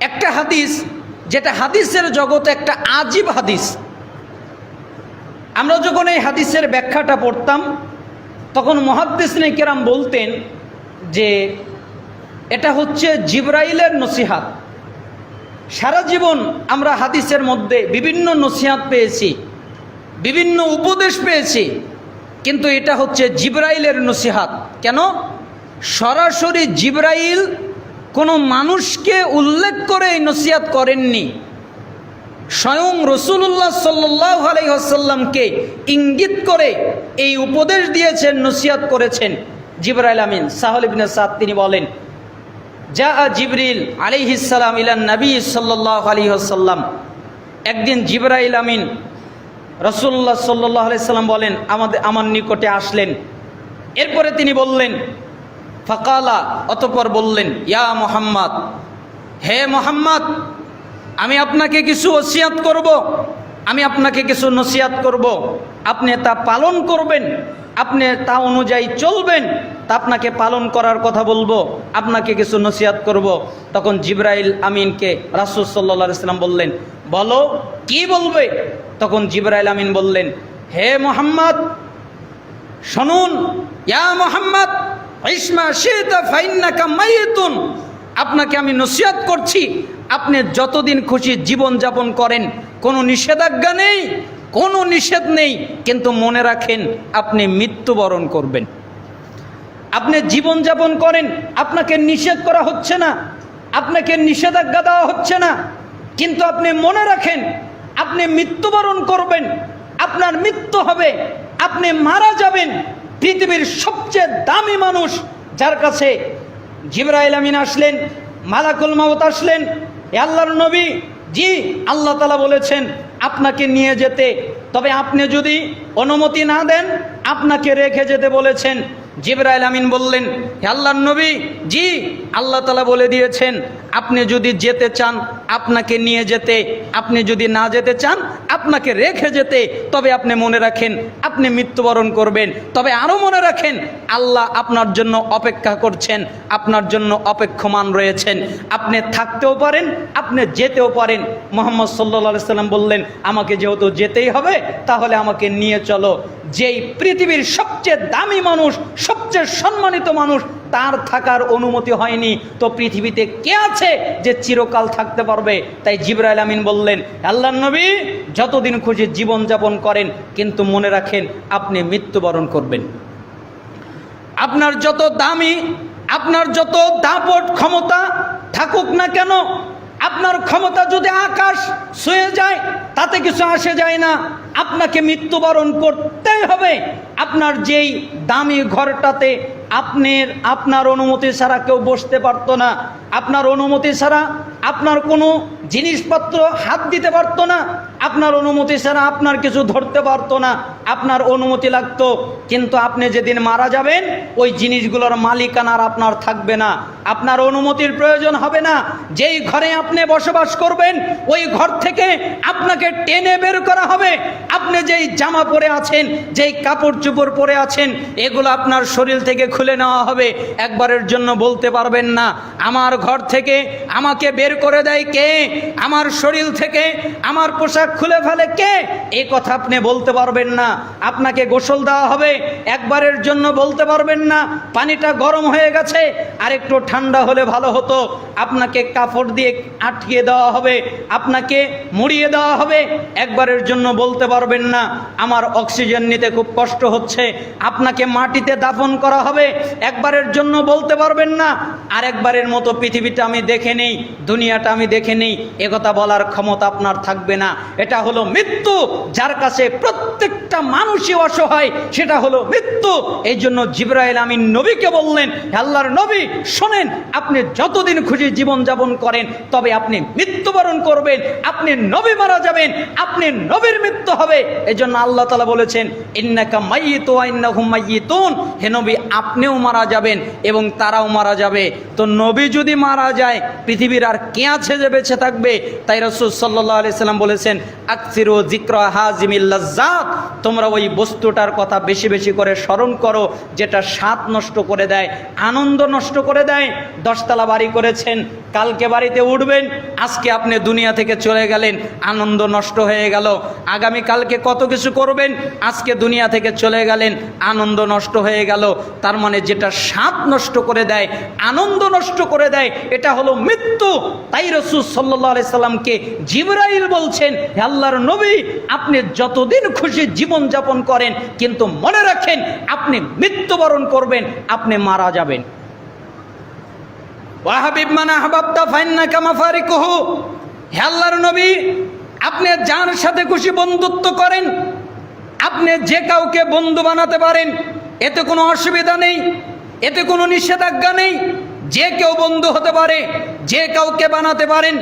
একটা হাদিস, যেটা হাদিসের জগতে একটা আজীব হাদিস। আমরা যখন এই হাদিসের ব্যাখ্যাটা পড়তাম, তখন মহাদ্দেশনে কেরাম বলতেন যে, এটা হচ্ছে জিব্রাইলের নসিহাত। সারা জীবন আমরা হাদিসের মধ্যে বিভিন্ন নসিহাত পেয়েছি, বিভিন্ন উপদেশ পেয়েছি, কিন্তু এটা হচ্ছে জিব্রাইলের নসিহাত। কেন? সরাসরি জিব্রাইল কোনো মানুষকে উল্লেখ করে এই নসিহাত করেননি। স্বয়ং রসুল্লাহ সাল্লাহ আলাইসাল্লামকে ইঙ্গিত করে এই উপদেশ দিয়েছেন, নসিহাত করেছেন জিবরাইল আমিন। সাহল সাদ তিনি বলেন যা জিবরিল আলিহিসাল্লাম ইলান নবী সাল্লাহ আলিহাসাল্লাম একদিন জিবরাইল আমিন রসুল্লাহ সাল্লাহ আলাইসাল্লাম বলেন, আমাদের, আমার নিকটে আসলেন। এরপরে তিনি বললেন ফকালা, অতপর বললেন, ইয়া মোহাম্মদ, হে মোহাম্মদ, আমি আপনাকে কিছু ওসিয়াত করব, আমি আপনাকে কিছু নসিয়াত করব। আপনি তা পালন করবেন, আপনি তা অনুযায়ী চলবেন, তা আপনাকে পালন করার কথা বলব, আপনাকে কিছু নসিয়াত করব। তখন জিব্রাইল আমিনকে রাসুল সাল্লা সাল্লাম বললেন, বলো, কি বলবে? তখন জিব্রাইল আমিন বললেন, হে মোহাম্মদ, শুনুন, ইয়া মোহাম্মদ আপনাকে আমি নসিহত করছি, আপনি যতদিন খুশি জীবন যাপন করেন, কোনো নিষেধাজ্ঞা নেই, কোনো নিষেধ নেই, কিন্তু মনে রাখেন আপনি মৃত্যুবরণ করবেন। আপনি জীবন যাপন করেন, আপনাকে নিষেধ করা হচ্ছে না, আপনাকে নিষেধাজ্ঞা দেওয়া হচ্ছে না, কিন্তু আপনি মনে রাখেন, আপনি মৃত্যুবরণ করবেন, আপনার মৃত্যু হবে, আপনি মারা যাবেন পৃথিবীর সবচেয়ে দামি মানুষ যার কাছে জিবরাইল আমিন আসলেন, মালাকুল মাউত আসলেন আল্লাহর নবী, জি, আল্লাহ তালা বলেছেন, আপনাকে নিয়ে যেতে। তবে আপনি যদি অনুমতি না দেন, আপনাকে রেখে যেতে বলেছেন। জিবরাইল আমিন বললেন, হে আল্লাহর নবী, জি, আল্লাহ তালা বলে দিয়েছেন আপনি যদি যেতে চান, আপনাকে নিয়ে যেতে, আপনি যদি না যেতে চান, আপনাকে রেখে যেতে, তবে আপনি মনে রাখেন, আপনি মৃত্যুবরণ করবেন। তবে আরও মনে রাখেন, আল্লাহ আপনার জন্য অপেক্ষা করছেন, আপনার জন্য অপেক্ষমান রয়েছেন। আপনি থাকতেও পারেন, আপনি যেতেও পারেন। মোহাম্মদ সাল্লা সাল্লাম বললেন, আমাকে যেহেতু যেতেই হবে, তাহলে আমাকে নিয়ে চলো। যেই পৃথিবীর সবচেয়ে দামি মানুষ, সবচেয়ে সম্মানিত মানুষ, তার থাকার অনুমতি হয়নি। তো পৃথিবীতে কে আছে? যে চিরকাল থাকতে পারবে। তাই জিবরাইল আমিন বললেন আল্লাহ নবী যতদিন খুশি জীবনযাপন করেন, কিন্তু মনে রাখেন আপনি মৃত্যুবরণ করবেন। আপনার যত দামি, আপনার যত দাপট ক্ষমতা থাকুক না কেন, আপনার ক্ষমতা যদি আকাশ শুয়ে যায়, তাতে কিছু আসে যায় না। আপনাকে মৃত্যুবরণ করতেই হবে। আপনার যেই দামি ঘরটাতে আপনার আপনার অনুমতি ছাড়া কেউ বসতে পারতো না। আপনার অনুমতি ছাড়া আপনার কোনো জিনিসপত্র হাত দিতে পারতো না, আপনার অনুমতি ছাড়া আপনার কিছু ধরতে পারতো না, আপনার অনুমতি লাগতো। কিন্তু আপনি যেদিন মারা যাবেন, ওই জিনিসগুলোর মালিকানার আপনার থাকবে না। আপনার অনুমতির প্রয়োজন হবে না। যেই ঘরে আপনি বসবাস করবেন, ওই ঘর থেকে আপনাকে টেনে বের করা হবে। আপনি যেই জামা পরে আছেন, যেই কাপড় চোপড় পরে আছেন, এগুলো আপনার শরীর থেকে খুলে নেওয়া হবে। একবারের জন্য বলতে পারবেন না, আমার ঘর থেকে আমাকে বের করে দেয় কে? আমার শরীর থেকে আমার পোশাক খুলে ফেলে কে? এই কথা আপনি বলতে পারবেন না। আপনাকে গোসল দেওয়া হবে, একবারের জন্য বলতে পারবেন না। পানিটা গরম হয়ে গেছে, আর একটু ঠান্ডা হলে ভালো হতো। আপনাকে কাপড় দিয়ে আটকিয়ে দেওয়া হবে, আপনাকে মুড়িয়ে দেওয়া হবে, একবারের জন্য বলতে পারবেন না। আমার অক্সিজেন নিতে খুব কষ্ট হচ্ছে। আপনাকে মাটিতে দাফন করা হবে, একবারের জন্য বলতে পারবেন না। আর একবারের মতো পৃথিবীটা আমি দেখে নেই, দুনিয়াটা আমি দেখে নেই। একথা বলার ক্ষমতা আপনার থাকবে না। এটা হলো মৃত্যু, যার কাছে প্রত্যেকটা মানুষই অসহায়, সেটা হলো মৃত্যু। এই জন্য জিব্রাইল আমি নবীকে বললেন আল্লাহর নবী, শোনেন, আপনি যতদিন খুশি জীবনযাপন করেন, তবে আপনি মৃত্যুবরণ করবেন, আপনি নবী মারা যাবেন, আপনি নবীর মৃত্যু হবে। এই জন্য আল্লাহ তালা বলেছেন, ইন্নাকা মাইয়িত ইন্নাহুম মাইয়িতুন। হে নবী, আপনিও মারা যাবেন এবং তারাও মারা যাবে। তো নবী যদি মারা যায়, পৃথিবীর আর কে আছে যে বেঁচে থাকবে? তাই রসুল সাল্লাম বলেছেন, আকসিরু জিক্র হাজিমিল্লাজাত তোমরা ওই বস্তুটার কথা বেশি বেশি করে স্মরণ করো, যেটা স্বাদ নষ্ট করে দেয়, আনন্দ নষ্ট করে দেয়, দশতলা বাড়ি করেছেন কালকে বাড়িতে উঠবেন, আজকে আপনি দুনিয়া থেকে চলে গেলেন, আনন্দ নষ্ট হয়ে গেল। আগামী কালকে কত কিছু করবেন, আজকে দুনিয়া থেকে চলে গেলেন, আনন্দ নষ্ট হয়ে গেল। তার মানে যেটা স্বাদ নষ্ট করে দেয়, আনন্দ নষ্ট করে দেয়, এটা হলো মৃত্যু। তাই রসুল সাল্লাহ সাল্লামকে জিবরাইল বলছেন, "হে আল্লাহর নবী, আপনি যতদিন খুশি জীবন যাপন করেন, কিন্তু মনে রাখেন, আপনি মৃত্যুবরণ করবেন, আপনি মারা যাবেন। ওয়াহাবিব মানে আহবাবতা ফাইন্না কামা ফারিকুহু। হে নবী, আপনি যার সাথে খুশি বন্ধুত্ব করেন, আপনি যে কাউকে বন্ধু বানাতে পারেন, এতে কোনো অসুবিধা নেই, এতে কোনো নিষেধাজ্ঞা নেই, যে কেউ বন্ধু হতে পারে, যে কাউকে বানাতে পারেন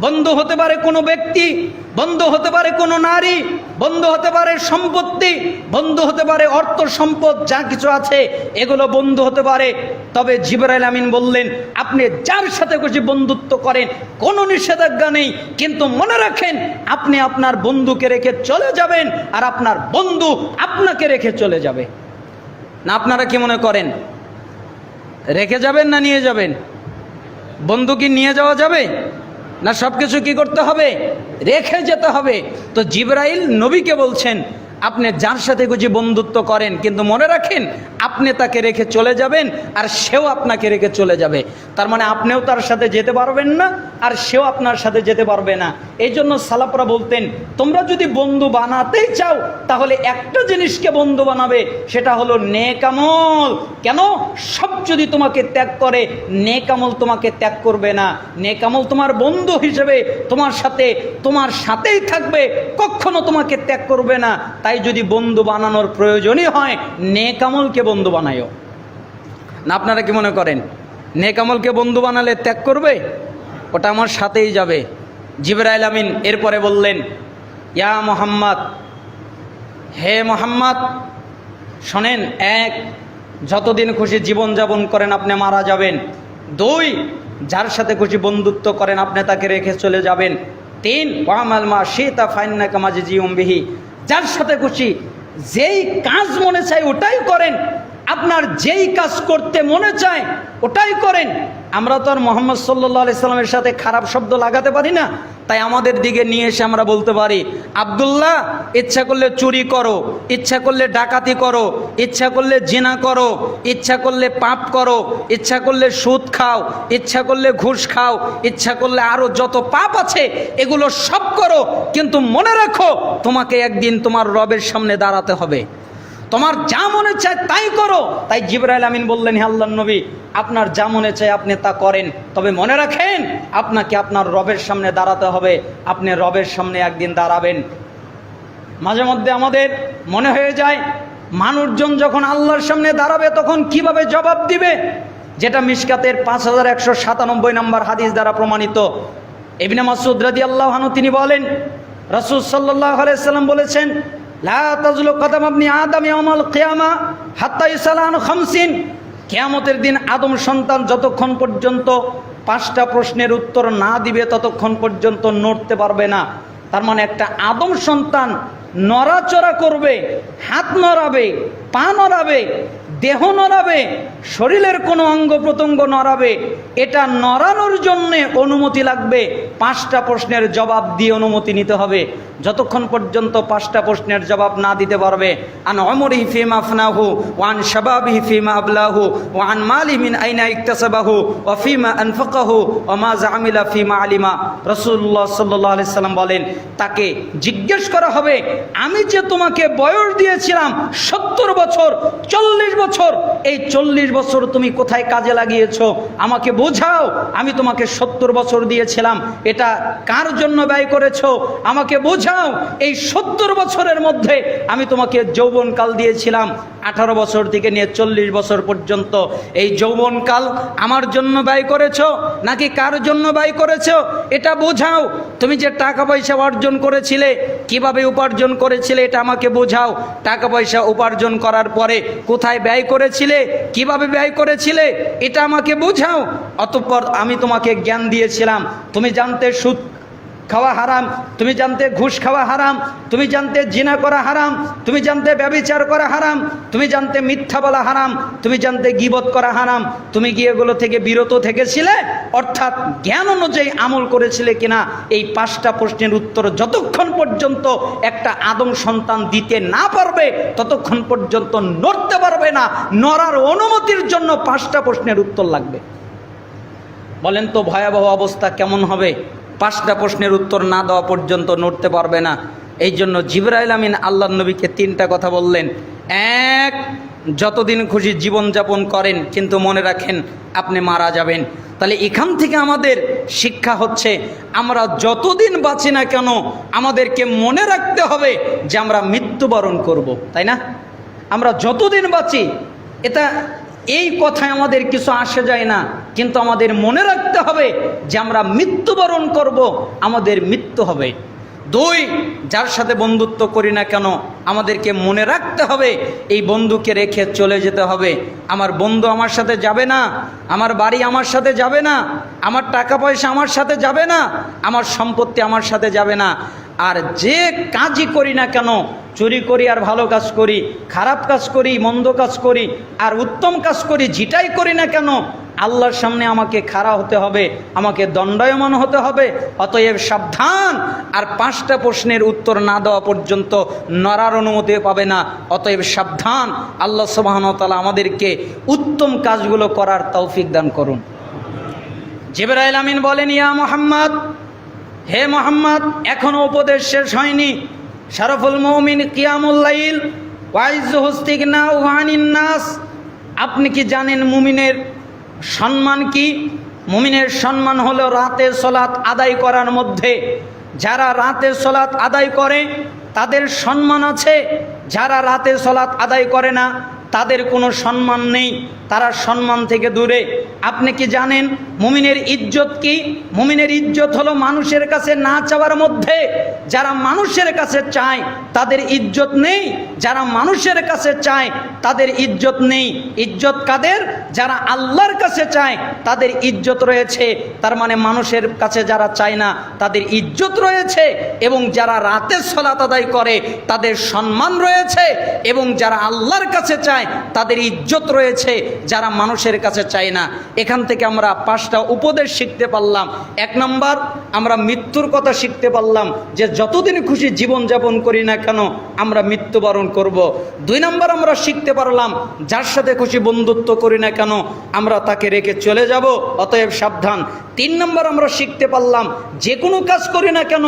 বন্ধু হতে পারে কোনো ব্যক্তি, বন্ধু হতে পারে কোনো নারী, বন্ধু হতে পারে সম্পত্তি, বন্ধু হতে পারে অর্থ সম্পদ, যা কিছু আছে, এগুলো বন্ধু হতে পারে। তবে জিবরাইল আমিন বললেন, আপনি যার সাথে খুশি বন্ধুত্ব করেন, কোনো নিষেধাজ্ঞা নেই, কিন্তু মনে রাখেন, আপনি আপনার বন্ধুকে রেখে চলে যাবেন, আর আপনার বন্ধু আপনাকে রেখে চলে যাবে। না, আপনারা কি মনে করেন? রেখে যাবেন না নিয়ে যাবেন? বন্ধু কি নিয়ে যাওয়া যাবে? না সব কিছু কী করতে হবে? রেখে যেতে হবে। তো জিব্রাইল নবীকে বলছেন আপনি যার সাথে খুঁজি বন্ধুত্ব করেন, কিন্তু মনে রাখেন আপনি তাকে রেখে চলে যাবেন আর সেও আপনাকে রেখে চলে যাবে। তার মানে আপনিও তার সাথে যেতে পারবেন না আর সেও আপনার সাথে যেতে পারবে না। এই জন্য সালাপরা বলতেন, তোমরা যদি বন্ধু বানাতেই চাও, তাহলে একটা জিনিসকে বন্ধু বানাবে, সেটা হলো নেকামল কেন? সব যদি তোমাকে ত্যাগ করে নেকামল তোমাকে ত্যাগ করবে না। নেকামল তোমার বন্ধু হিসেবে তোমার সাথে, তোমার সাথেই থাকবে, কখনো তোমাকে ত্যাগ করবে না। তাই যদি বন্ধু বানানোর প্রয়োজনই হয় নেকামলকে বন্ধু বানায়ও। না, আপনারা কি মনে করেন? নেকামলকে বন্ধু বানালে ত্যাগ করবে? ওটা আমার সাথেই যাবে। জিবরাইল আমিন এরপরে বললেন, ইয়া মোহাম্মদ, হে মোহাম্মদ, শোনেন, এক, যতদিন খুশি জীবন যাপন করেন আপনি মারা যাবেন। দুই, যার সাথে খুশি বন্ধুত্ব করেন আপনি তাকে রেখে চলে যাবেন। তিন ওয়ামাল মা সীতা ফাইন্না কামাজি জিউমবিহি যার সাথে খুশি, যেই কাজ মনে চায় ওটাই করেন। আপনার যেই কাজ করতে মনে চায়, ওটাই করেন। আমরা তো আর মোহাম্মদ সাল্লামের সাথে খারাপ শব্দ লাগাতে পারি না। তাই আমাদের দিকে নিয়ে এসে আমরা বলতে পারি, আবদুল্লাহ, ইচ্ছা করলে চুরি করো, ইচ্ছা করলে ডাকাতি করো, ইচ্ছা করলে জিনা করো, ইচ্ছা করলে পাপ করো, ইচ্ছা করলে সুদ খাও, ইচ্ছা করলে ঘুষ খাও, ইচ্ছা করলে আরও যত পাপ আছে, এগুলো সব করো, কিন্তু মনে রাখো, তোমাকে একদিন তোমার রবের সামনে দাঁড়াতে হবে। তোমার যা মনে চায় তাই করো। তাই জিবরাইল আমিন বললেন, হে আল্লাহ নবী, আপনার যা মনে চায় আপনি তা করেন। তবে মনে রাখেন, আপনাকে আপনার রবের সামনে দাঁড়াতে হবে। আপনি রবের সামনে একদিন দাঁড়াবেন। মাঝে মধ্যে আমাদের মনে হয়ে যায়, মানুষজন যখন আল্লাহর সামনে দাঁড়াবে, তখন কীভাবে জবাব দিবে? যেটা মিসকাতের পাঁচ হাজার একশো সাতানব্বই নম্বর হাদিস দ্বারা প্রমাণিত। এবিনা মাসুদ রাদি আল্লাহানু তিনি বলেন, রসুল সাল্লাহ আলাইসাল্লাম বলেছেন আপনি খামসিন। কেয়ামতের দিন আদম সন্তান যতক্ষণ পর্যন্ত পাঁচটা প্রশ্নের উত্তর না দিবে, ততক্ষণ পর্যন্ত নড়তে পারবে না। তার মানে একটা আদম সন্তান নড়াচড়া করবে, হাত নড়াবে, পা নড়াবে দেহ নড়াবে, শরীরের কোনো অঙ্গ প্রত্যঙ্গ নড়াবে, এটা নড়ানোর জন্যে অনুমতি লাগবে। পাঁচটা প্রশ্নের জবাব দিয়ে অনুমতি নিতে হবে। যতক্ষণ পর্যন্ত পাঁচটা প্রশ্নের জবাব না দিতে পারবে, আন অমরি ফিমা আফনাহু ওয়ান শাবাবিহি ফিমা আবলাহু ওয়ান মালি মিন আইনা ইকতাসাবাহু ওয়া ফিমা আনফাকাহু ওয়া মা জামিলা ফিমা আলিমা। রাসূলুল্লাহ সাল্লাল্লাহু আলাইহি সাল্লাম বলেন, তাকে জিজ্ঞেস করা হবে, আমি যে তোমাকে বয়স দিয়েছিলাম সত্তর বছর, চল্লিশ বছর এই চল্লিশ বছর তুমি কোথায় কাজে লাগিয়েছ? আমাকে বোঝাও, আমি তোমাকে সত্তর বছর দিয়েছিলাম, এটা কার জন্য ব্যয় করেছ? আমাকে বোঝাও, এই সত্তর বছরের মধ্যে আমি তোমাকে যৌবনকাল দিয়েছিলাম, আঠারো বছর থেকে নিয়ে চল্লিশ বছর পর্যন্ত। এই যৌবনকাল আমার জন্য ব্যয় করেছ নাকি কার জন্য ব্যয় করেছ? এটা বোঝাও তুমি যে টাকা পয়সা অর্জন করেছিলে, কীভাবে উপার্জন করেছিলে এটা আমাকে বোঝাও। টাকা পয়সা উপার্জন করার পরে কোথায় ব্যয় করেছিলে, কীভাবে ব্যয় করেছিলে, এটা আমাকে বোঝাও। অতঃপর আমি তোমাকে জ্ঞান দিয়েছিলাম। তুমি জানতে সুদ খাওয়া হারাম, তুমি জানতে ঘুষ খাওয়া হারাম, তুমি জানতে জিনা করা হারাম, তুমি জানতে ব্যবিচার করা হারাম, তুমি জানতে মিথ্যা বলা হারাম, তুমি জানতে গিবত করা হারাম, তুমি কি এগুলো থেকে বিরত থেকেছিলে? অর্থাৎ জ্ঞান অনুযায়ী আমল করেছিলে কিনা? এই পাঁচটা প্রশ্নের উত্তর যতক্ষণ পর্যন্ত একটা আদম সন্তান দিতে না পারবে, ততক্ষণ পর্যন্ত নড়তে পারবে না। নড়ার অনুমতির জন্য পাঁচটা প্রশ্নের উত্তর লাগবে। বলেন তো ভয়াবহ অবস্থা কেমন হবে? পাঁচটা প্রশ্নের উত্তর না দেওয়া পর্যন্ত নড়তে পারবে না। এই জন্য জিবরাইল আমিন আল্লাহ নবীকে তিনটা কথা বললেন। এক, যতদিন খুশি জীবনযাপন করেন, কিন্তু মনে রাখেন আপনি মারা যাবেন। তাহলে এখান থেকে আমাদের শিক্ষা হচ্ছে, আমরা যতদিন বাঁচি না কেন, আমাদেরকে মনে রাখতে হবে যে আমরা মৃত্যুবরণ করব, তাই না? আমরা যতদিন বাঁচি, এটা এই কথায় আমাদের কিছু আসে যায় না, কিন্তু আমাদের মনে রাখতে হবে যে আমরা মৃত্যুবরণ করব, আমাদের মৃত্যু হবে। দুই, যার সাথে বন্ধুত্ব করি না কেন, আমাদেরকে মনে রাখতে হবে, এই বন্ধুকে রেখে চলে যেতে হবে। আমার বন্ধু আমার সাথে যাবে না, আমার বাড়ি আমার সাথে যাবে না, আমার টাকা পয়সা আমার সাথে যাবে না, আমার সম্পত্তি আমার সাথে যাবে না। আর যে কাজই করি না কেন চুরি করি আর ভালো কাজ করি, খারাপ কাজ করি, মন্দ কাজ করি, আর উত্তম কাজ করি, যেটাই করি না কেন, আল্লাহর সামনে আমাকে খাড়া হতে হবে, আমাকে দণ্ডায়মান হতে হবে, অতএব সাবধান, আর পাঁচটা প্রশ্নের উত্তর না দেওয়া পর্যন্ত নরার অনুমতি পাবে না, অতএব সাবধান, আল্লাহ সুবাহনতালা আমাদেরকে উত্তম কাজগুলো করার তৌফিক দান করুন। জিবরাইল আমিন বলেন, ইয়া মোহাম্মদ, হে মোহাম্মদ এখনও উপদেশ শেষ হয়নি শারফুল মৌমিন কিয়ামুল্লাইল ওয়াইজ হুস্তিকনা ওয়ানিন নাস। আপনি কি জানেন মুমিনের সম্মান কি? মুমিনের সম্মান হলো রাতে সলাৎ আদায় করার মধ্যে। যারা রাতে সলাৎ আদায় করে, তাদের সম্মান আছে। যারা রাতে সলাৎ আদায় করে না তাদের কোনো সম্মান নেই। তারা সম্মান থেকে দূরে। আপনি কি জানেন, মুমিনের ইজ্জত কি? মুমিনের ইজ্জত হলো মানুষের কাছে না চাওয়ার মধ্যে। যারা মানুষের কাছে চায়, তাদের ইজ্জত নেই। যারা মানুষের কাছে চায়, তাদের ইজ্জত নেই। ইজ্জত কাদের? যারা আল্লাহর কাছে চায়, তাদের ইজ্জত রয়েছে। তার মানে মানুষের কাছে যারা চায় না, তাদের ইজ্জত রয়েছে এবং যারা রাতে সলাত আদায় করে, তাদের সম্মান রয়েছে এবং যারা আল্লাহর কাছে চায়, তাদের ইজ্জত রয়েছে। যারা মানুষের কাছে চায় না, এখান থেকে আমরা পাঁচটা উপদেশ শিখতে পারলাম। এক নম্বর, আমরা মৃত্যুর কথা শিখতে পারলাম যে যতদিন খুশি জীবনযাপন করি না কেন, আমরা মৃত্যুবরণ করব। দুই নম্বর, আমরা শিখতে পারলাম, যার সাথে খুশি বন্ধুত্ব করি না কেন আমরা তাকে রেখে চলে যাব? অতএব সাবধান। তিন নম্বর আমরা শিখতে পারলাম, যে কোনো কাজ করি না কেন,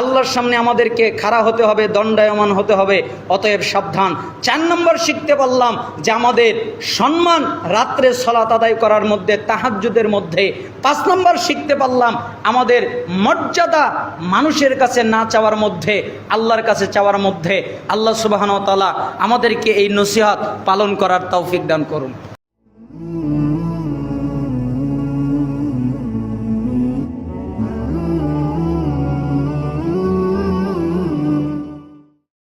আল্লাহর সামনে আমাদেরকে খাড়া হতে হবে, দণ্ডায়মান হতে হবে, অতএব সাবধান। চার নম্বর শিখতে পারলাম যে আমাদের সম্মান রাত্রে সলাত আদায় করার মধ্যে, তাহাজ্জুদের মধ্যে। পাঁচ নম্বর শিখতে পারলাম, আমাদের মর্যাদা মানুষের কাছে না চাওয়ার মধ্যে, আল্লাহর কাছে চাওয়ার মধ্যে। আল্লাহ সুবাহন তালা আমাদেরকে এই নসিহাত পালন করার তৌফিক দান করুন।